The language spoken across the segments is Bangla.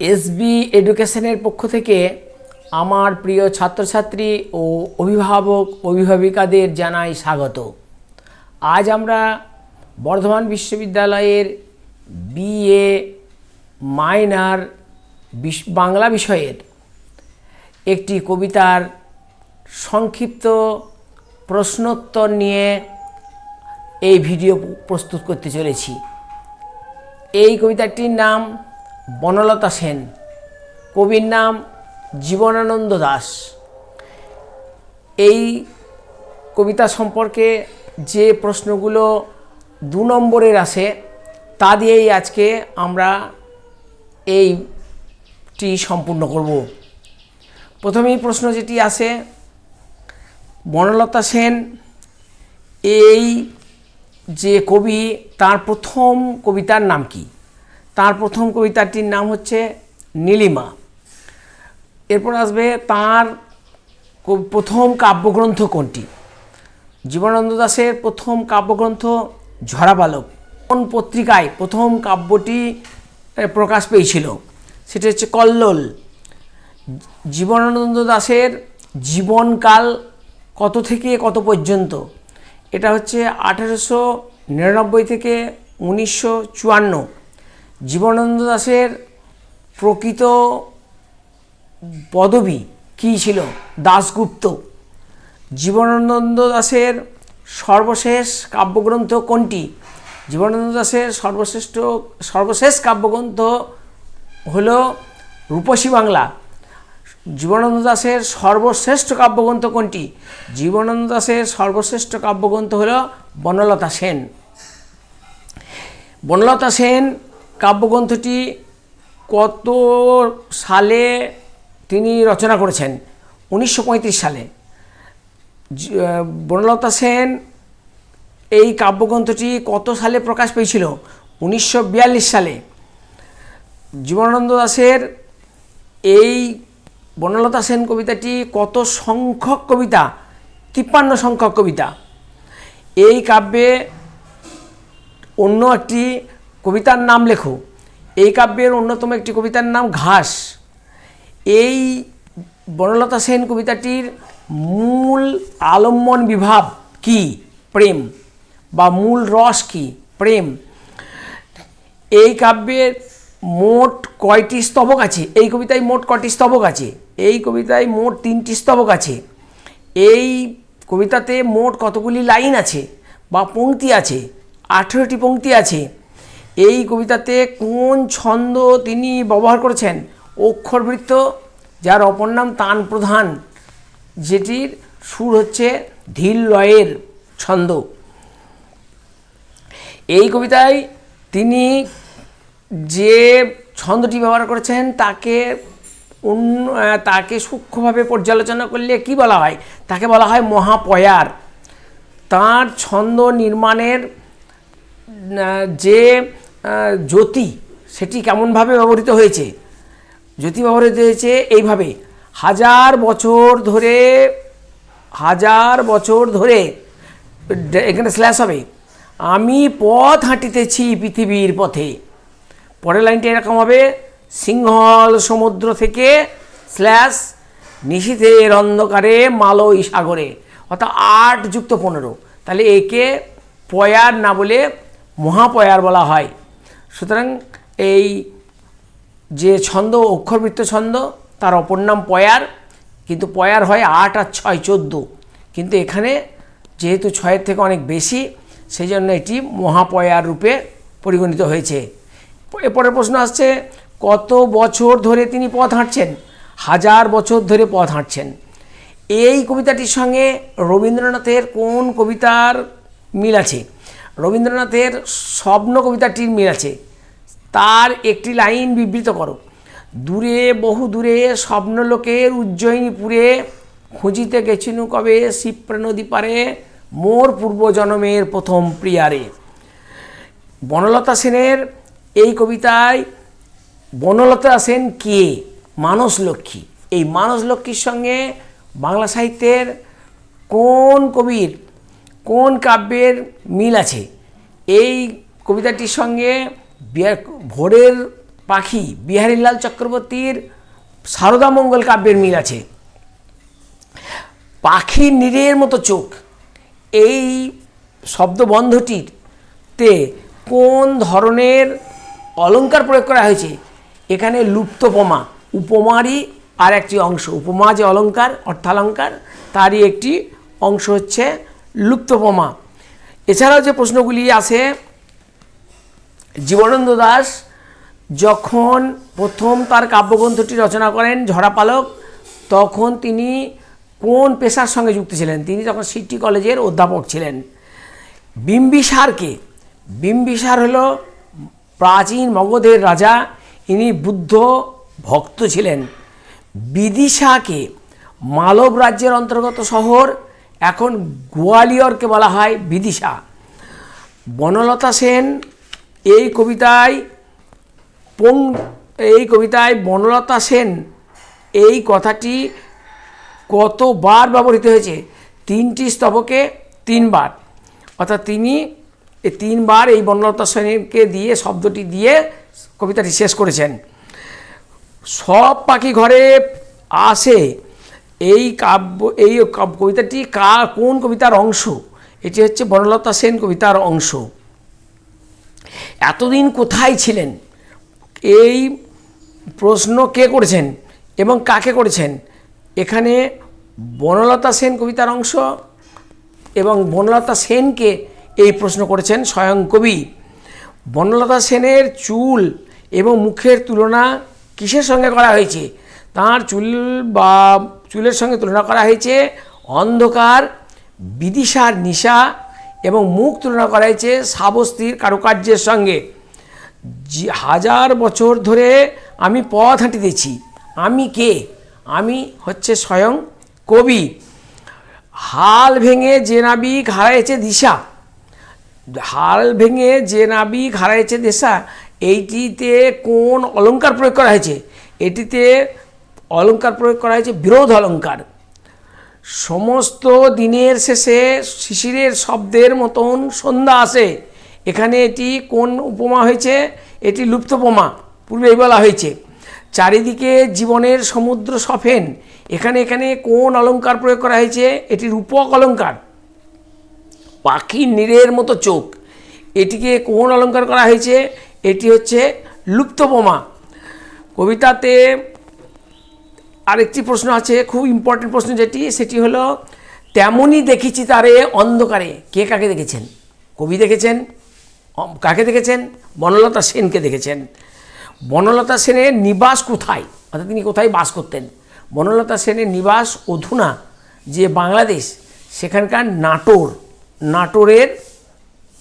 এসবি এডুকেশনের পক্ষ থেকে আমার প্রিয় ছাত্রছাত্রী ও অভিভাবক, অভিভাবিকাদের জানাই স্বাগত। আজ আমরা বর্ধমান বিশ্ববিদ্যালয়ের বিএ মাইনার বাংলা বিষয়ের একটি কবিতার সংক্ষিপ্ত প্রশ্নোত্তর নিয়ে এই ভিডিও প্রস্তুত করতে চলেছি। এই কবিতাটির নাম বনলতা সেন। কবির নাম জীবনানন্দ দাস। এই কবিতা সম্পর্কে যে প্রশ্নগুলো দু নম্বরের আসে তা দিয়েই আজকে আমরা এইটি সম্পূর্ণ করব। প্রথমেই প্রশ্ন যেটি আসে বনলতা সেন এই যে কবি, তার প্রথম কবিতার নাম কি? তার প্রথম কবিতাটির নাম হচ্ছে নীলিমা। এরপর আসবে তার প্রথম কাব্যগ্রন্থ কোনটি? জীবনানন্দ দাশের প্রথম কাব্যগ্রন্থ ঝরা বালক কোন পত্রিকায় প্রথম কাব্যটি প্রকাশ পেয়েছিল? সেটা হচ্ছে কল্লোল। জীবনানন্দ দাশের জীবনকাল কত থেকে কত পর্যন্ত? এটা হচ্ছে আঠেরোশো নিরানব্বই থেকে উনিশশো চুয়ান্ন। জীবনানন্দ দাশের প্রকৃত পদবী কী ছিল? দাশগুপ্ত। জীবনানন্দ দাশের সর্বশেষ কাব্যগ্রন্থ কোনটি? জীবনানন্দ দাশের সর্বশ্রেষ্ঠ, সর্বশেষ কাব্যগ্রন্থ হল রূপসী বাংলা। জীবনানন্দ দাশের সর্বশ্রেষ্ঠ কাব্যগ্রন্থ কোনটি? জীবনানন্দ দাশের সর্বশ্রেষ্ঠ কাব্যগ্রন্থ হল বনলতা সেন। বনলতা সেন কাব্যগ্রন্থটি কত সালে তিনি রচনা করেছেন? উনিশশো পঁয়ত্রিশ সালে। বনলতা সেন এই কাব্যগ্রন্থটি কত সালে প্রকাশ পেয়েছিল? উনিশশো বিয়াল্লিশ সালে। জীবনানন্দ দাশের এই বনলতা সেন কবিতাটি কত সংখ্যক কবিতা? তিপ্পান্ন সংখ্যক কবিতা। এই কাব্যে অন্য একটি কবিতার নাম লেখো। এই কাব্যের অন্যতম একটি কবিতার নাম ঘাস। এই বনলতা সেন কবিতাটির মূল আলম্বন বিভাব কি? প্রেম। বা মূল রস কি? প্রেম। এই কাব্যের মোট কয়টি স্তবক আছে? এই কবিতায় মোট কয়টি স্তবক আছে? এই কবিতায় মোট তিনটি স্তবক আছে। এই কবিতাতে মোট কতগুলি লাইন আছে? বা পংক্তি আছে? আঠেরোটি পংক্তি আছে। এই কবিতাতে কোন ছন্দ তিনি ব্যবহার করেছেন? অক্ষরবৃত্ত, যার অপর নাম তান প্রধান যেটির সুর হচ্ছে ধীর লয়ের ছন্দ। এই কবিতায় তিনি যে ছন্দটি ব্যবহার করেছেন, তাকে অন্য, তাকে সূক্ষ্মভাবে পর্যালোচনা করলে কি বলা হয়? তাকে বলা হয় মহাপয়ার। তার ছন্দ নির্মাণের, যে জ্যোতি, সেটি কেমনভাবে ব্যবহৃত হয়েছে? জ্যোতি ব্যবহৃত হয়েছে এইভাবে, হাজার বছর ধরে, হাজার বছর ধরে এখানে স্ল্যাশ হবে, আমি পথ হাঁটিতেছি পৃথিবীর পথে। পরের লাইনটা এরকম হবে, সিংহল সমুদ্র থেকে স্ল্যাশ নিশীথের অন্ধকারে মালই সাগরে, অর্থাৎ আট যুক্ত পনেরো। তাহলে একে পয়ার না বলে মহাপয়ার বলা হয়। সুতরাং এই যে ছন্দ, অক্ষরবৃত্ত ছন্দ, তার অপর নাম পয়ার, কিন্তু পয়ার হয় আট আর ছয় চোদ্দ। কিন্তু এখানে যেহেতু ছয়ের থেকে অনেক বেশি সেই জন্য এটি মহাপয়ার রূপে পরিগণিত হয়েছে। এরপরের প্রশ্ন আসছে, কত বছর ধরে তিনি পথ হাঁটছেন? হাজার বছর ধরে পথ হাঁটছেন। এই কবিতাটির সঙ্গে রবীন্দ্রনাথের কোন কবিতার মিল আছে? রবীন্দ্রনাথের স্বপ্ন কবিতাটির আছে। তার একটি লাইন বিবৃত করো। দূরে, বহু দূরে স্বপ্নলোকের উজ্জয়িনীপুরে খুঁজিতে গেছিনু কবে শিপ্রা নদী পারে, মোর পূর্বজন্মের প্রথম প্রিয়ারে। বনলতা সেনের এই কবিতায়, বনলতা সেন কে? মানস লক্ষ্মী। এই মানস লক্ষ্মীর সঙ্গে বাংলা সাহিত্যের কোন কবির কোন কাব্যের মিল আছে? এই কবিতাটির সঙ্গে ভোরের পাখি বিহারীলাল চক্রবর্তীর মঙ্গল কাব্যের মিল আছে। পাখির নিরের মতো চোখ, এই শব্দবন্ধটির তে কোন ধরনের অলংকার প্রয়োগ করা হয়েছে? এখানে লুপ্তপমা উপমারই আর একটি অংশ। উপমা যে অলঙ্কার, অর্থালঙ্কার, তারই একটি অংশ হচ্ছে লুপ্তপমা এছাড়াও যে প্রশ্নগুলি আসে জীবনানন্দ দাস যখন প্রথম তার কাব্যগ্রন্থটি রচনা করেন ঝরাপালক তখন তিনি কোন পেশার সঙ্গে যুক্ত ছিলেন? তিনি তখন সিটি কলেজের অধ্যাপক ছিলেন। বিম্বিসারকে, বিম্বিসার হল প্রাচীন মগধের রাজা, ইনি বুদ্ধ ভক্ত ছিলেন। বিদিশাকে, মালব রাজ্যের অন্তর্গত শহর এখন গোয়ালিয়রকে বলা হয় বিদিশা। বনলতা সেন এই কবিতায় পং, এই কবিতায় বনলতা সেন এই কথাটি কতবার ব্যবহৃত হয়েছে? তিনটি স্তবকে তিনবার। অর্থাৎ তিনি তিনবার এই বনলতা সেনকে দিয়ে, শব্দটি দিয়ে কবিতাটি শেষ করেছেন। সব পাখি ঘরে আসে এই কাব্য, এই কাব- কবিতাটি কা, কোন কবিতার অংশ? এটি হচ্ছে বনলতা সেন কবিতার অংশ। এতদিন কোথায় ছিলেন? এই প্রশ্ন কে করেছেন এবং কাকে করেছেন? এখানে বনলতা সেন কবিতার অংশ এবং বনলতা সেনকে এই প্রশ্ন করেছেন স্বয়ং কবি। বনলতা সেনের চুল এবং মুখের তুলনা কিসের সঙ্গে করা হয়েছে? তার চুল বা চুলের সঙ্গে তুলনা করা হয়েছে। অন্ধকার, বিদিশার নিশা এবং মুখ তুলনা করা হয়েছে সাবস্তির কারুকার্যের সঙ্গে। হাজার বছর ধরে আমি পথ হাঁটিতেছি। আমি কে? আমি হচ্ছে স্বয়ং কবি। হাল ভেঙে যে নাবিক হারাইছে দিশা। হাল ভেঙে যে নাবিক হারাইছে দিশা, এইটিতে কোন অলঙ্কার প্রয়োগ করা হয়েছে? এটিতে অলংকার প্রয়োগ করা হয়েছে, বিরোধ অলঙ্কার সমস্ত দিনের শেষে শিশিরের শব্দের মতন সন্ধ্যা আসে। এখানে এটি কোন উপমা হয়েছে? এটি লুপ্তপমা, পূর্বেই বলা হয়েছে। চারিদিকে জীবনের সমুদ্র সফেন। এখানে এখানে কোন অলংকার প্রয়োগ করা হয়েছে? এটি রূপক অলঙ্কার পাখির নীরের মতো চোখ। এটিকে কোন অলংকার করা হয়েছে? এটি হচ্ছে লুপ্তপমা। কবিতাতে আরেকটি প্রশ্ন আছে, খুব ইম্পর্টেন্ট প্রশ্ন যেটি, সেটি হলো, তেমনই দেখেছি তারে অন্ধকারে। কে কাকে দেখেছেন? কবি দেখেছেন? কাকে দেখেছেন? বনলতা সেনকে দেখেছেন। বনলতা সেনের নিবাস কোথায়? অর্থাৎ তিনি কোথায় বাস করতেন? বনলতা সেনের নিবাস অধুনা, যে বাংলাদেশ, সেখানকার নাটোর। নাটোরের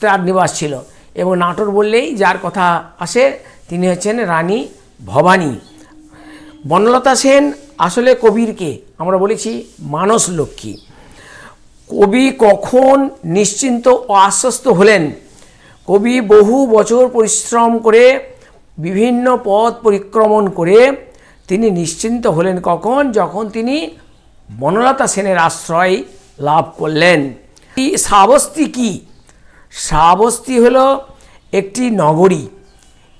তার নিবাস ছিল। এবং নাটোর বললেই যার কথা আসে, তিনি হচ্ছেন রানী ভবানী। বনলতা সেন আসলে কবিরকে আমরা বলেছি মানস লক্ষ্মী। কবি কখন নিশ্চিন্ত ও আশ্বস্ত হলেন? কবি বহু বছর পরিশ্রম করে, বিভিন্ন পথ পরিক্রমণ করে তিনি নিশ্চিন্ত হলেন কখন? যখন তিনি বনলতা সেনের আশ্রয় লাভ করলেন। শ্রাবস্তি কি? শ্রাবস্তি হল একটি নগরী।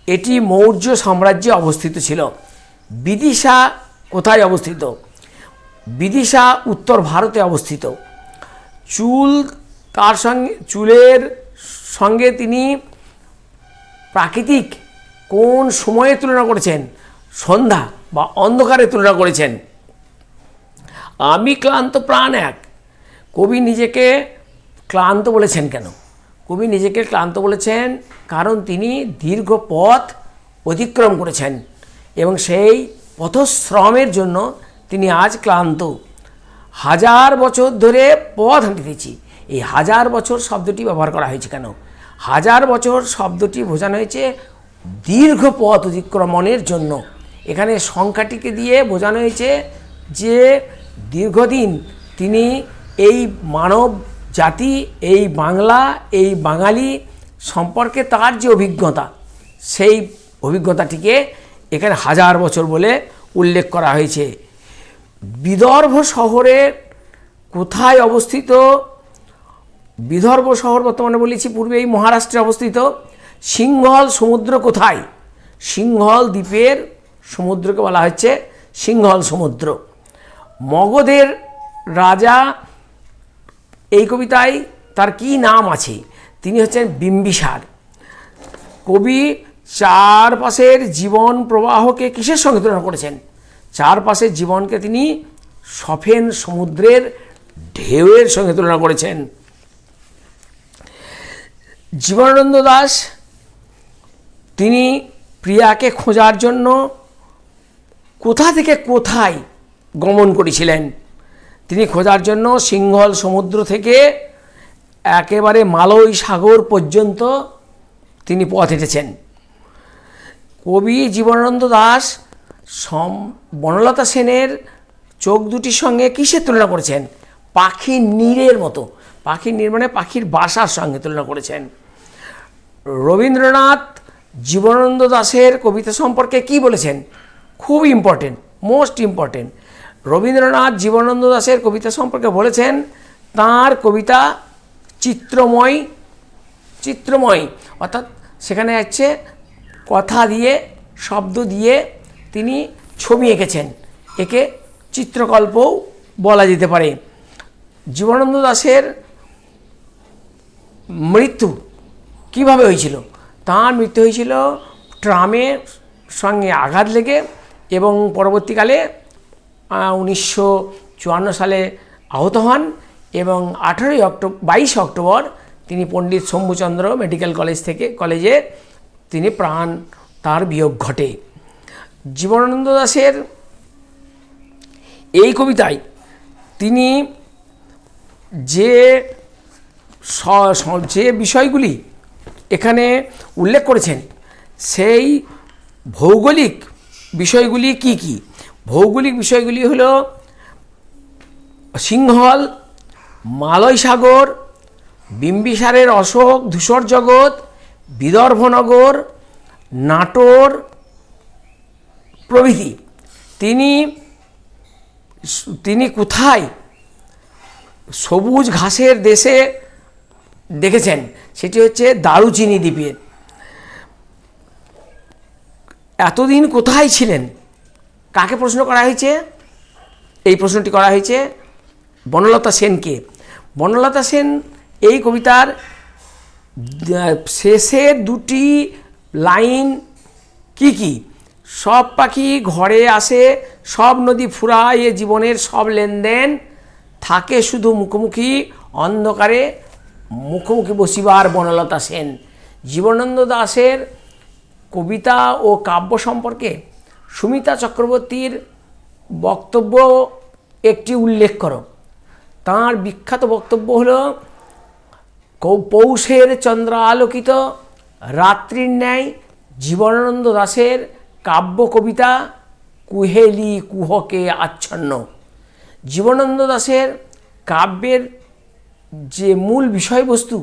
এটি মৌর্য সাম্রাজ্যে অবস্থিত ছিল। বিদিশা কোথায় অবস্থিত? বিদিশা উত্তর ভারতে অবস্থিত। চুল তার সঙ্গে, চুলের সঙ্গে তিনি প্রাকৃতিক কোন সময়ে তুলনা করেছেন? সন্ধ্যা বা অন্ধকারে তুলনা করেছেন। আমি ক্লান্ত প্রাণ এক। কবি নিজেকে ক্লান্ত বলেছেন কেন? কবি নিজেকে ক্লান্ত বলেছেন কারণ তিনি দীর্ঘ পথ অতিক্রম করেছেন। এবং সেই পথশ্রমের জন্য তিনি আজ ক্লান্ত। হাজার বছর ধরে পথ হাঁটিতেছি এই হাজার বছর শব্দটি ব্যবহার করা হয়েছে কেন? হাজার বছর শব্দটি বোঝানো হয়েছে দীর্ঘ পথ অতিক্রমণের জন্য। এখানে সংখ্যাটিকে দিয়ে বোঝানো হয়েছে যে দীর্ঘদিন তিনি এই মানব জাতি, এই বাংলা, এই বাঙালি সম্পর্কে তার যে অভিজ্ঞতা, সেই অভিজ্ঞতাটিকে এখানে হাজার বছর বলে উল্লেখ করা হয়েছে। বিদর্ভ শহরে কোথায় অবস্থিত? বিদর্ভ শহর বর্তমানে বলেছি পূর্বে এই মহারাষ্ট্রে অবস্থিত। সিংহল সমুদ্র কোথায়? সিংহল দ্বীপের সমুদ্রকে বলা হচ্ছে সিংহল সমুদ্র। মগধের রাজা এই কবিতায় তার কি নাম আছে? তিনি হচ্ছেন বিম্বিসার। কবি চারপাশের জীবন প্রবাহকে কিসের সঙ্গে তুলনা করেছেন? চারপাশের জীবনকে তিনি সফেন সমুদ্রের ঢেউয়ের সঙ্গে তুলনা করেছেন। জীবনানন্দ দাস, তিনি প্রিয়াকে খোঁজার জন্য কোথা থেকে কোথায় গমন করেছিলেন? তিনি খোঁজার জন্য সিংহল সমুদ্র থেকে একেবারে মালয় সাগর পর্যন্ত তিনি পথ হেঁটেছেন। কবি জীবনানন্দ দাস, সম, বনলতা সেনের চোখ দুটির সঙ্গে কিসের তুলনা করেছেন? পাখি নীরের মতো। পাখির নীড় মানে পাখির বাসার সঙ্গে তুলনা করেছেন। রবীন্দ্রনাথ জীবনানন্দ দাশের কবিতা সম্পর্কে কি বলেছেন? খুব important most important Rabindranath Jibanananda দাশের কবিতা সম্পর্কে বলেছেন, তার কবিতা চিত্রময় চিত্রময়। অর্থাৎ সেখানে হচ্ছে কথা দিয়ে, শব্দ দিয়ে তিনি ছবি এঁকেছেন। একে চিত্রকল্পও বলা যেতে পারে। জীবনানন্দ দাশের মৃত্যু কীভাবে হয়েছিল? তার মৃত্যু হয়েছিল ট্রামের সঙ্গে আঘাত লেগে এবং পরবর্তীকালে উনিশশো চুয়ান্ন সালে আহত হন এবং আঠারোই অক্টোবর বাইশে অক্টোবর তিনি পণ্ডিত শম্ভুচন্দ্র মেডিকেল কলেজ থেকে, কলেজে তিনি প্রাণ, তার বিয়োগ ঘটে। জীবনানন্দ দাশের এই কবিতায় তিনি যে যে বিষয়গুলি এখানে উল্লেখ করেছেন, সেই ভৌগোলিক বিষয়গুলি কি কি? ভৌগোলিক বিষয়গুলি হলো সিংহল মালয় সাগর বিম্বিসারের অশোক, ধূসর জগৎ বিদর্ভনগর, নাটোর প্রভৃতি। তিনি তিনি কোথায়? সবুজ ঘাসের দেশে দেখেছেন। সেটি হচ্ছে দারুচিনি দ্বীপের। এতদিন কোথায় ছিলেন? কাকে প্রশ্ন করা হয়েছে? এই প্রশ্নটি করা হয়েছে বনলতা সেনকে। বনলতা সেন এই কবিতার শেষের দুটি লাইন কি কি? সব পাখি ঘরে আসে, সব নদী ফুরায়, এ জীবনের সব লেনদেন। থাকে শুধু মুখোমুখি, অন্ধকারে মুখোমুখি বসিবার বনলতা সেন। জীবনানন্দ দাশের কবিতা ও কাব্য সম্পর্কে সুমিতা চক্রবর্তীর বক্তব্য একটি উল্লেখ করো। তাঁর বিখ্যাত বক্তব্য হলো পৌষের চন্দ্র আলোকিত রাত্রির ন্যায় জীবনানন্দ দাশের কাব্য কবিতা কুহেলি কুহকে আচ্ছন্ন। জীবনানন্দ দাশের কাব্যের যে মূল বিষয়বস্তু,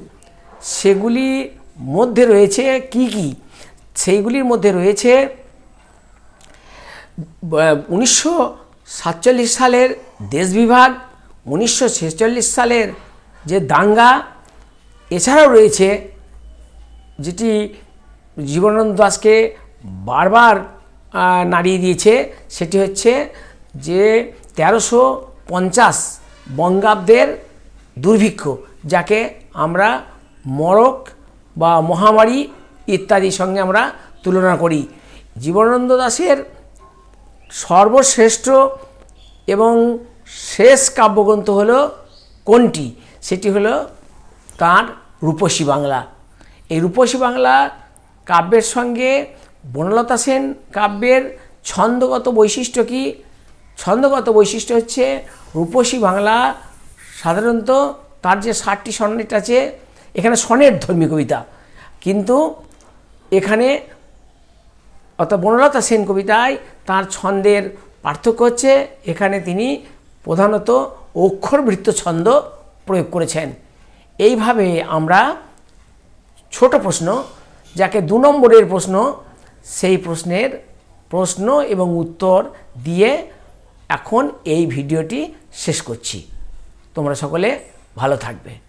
সেগুলি মধ্যে রয়েছে কি কি? সেইগুলির মধ্যে রয়েছে উনিশশো সাতচল্লিশ সালের দেশ বিভাগ, উনিশশো ছেচল্লিশ সালের যে দাঙ্গা এছাড়াও রয়েছে যেটি জীবনানন্দ দাসকে বারবার নাড়িয়ে দিয়েছে, সেটি হচ্ছে যে তেরোশো পঞ্চাশ বঙ্গাব্দের দুর্ভিক্ষ, যাকে আমরা মরক বা মহামারী ইত্যাদির সঙ্গে আমরা তুলনা করি। জীবনানন্দ দাসের সর্বশ্রেষ্ঠ এবং শেষ কাব্যগ্রন্থ হলো কোনটি? সেটি হলো তার রূপসী বাংলা। এই রূপসী বাংলা কাব্যের সঙ্গে বনলতা সেন কাব্যের ছন্দগত বৈশিষ্ট্য কি? ছন্দগত বৈশিষ্ট্য হচ্ছে রূপসী বাংলা সাধারণত তার যে ষাটটি সনেট আছে, এখানে সনেট ধর্মী কবিতা। কিন্তু এখানে অর্থাৎ বনলতা সেন কবিতায় তার ছন্দের পার্থক্য হচ্ছে, এখানে তিনি প্রধানত অক্ষরবৃত্ত ছন্দ প্রয়োগ করেছেন। এইভাবে আমরা ছোট প্রশ্ন, যাকে দু নম্বরের প্রশ্ন, সেই প্রশ্নের প্রশ্ন এবং উত্তর দিয়ে এখন এই ভিডিওটি শেষ করছি। তোমরা সকলে ভালো থাকবে।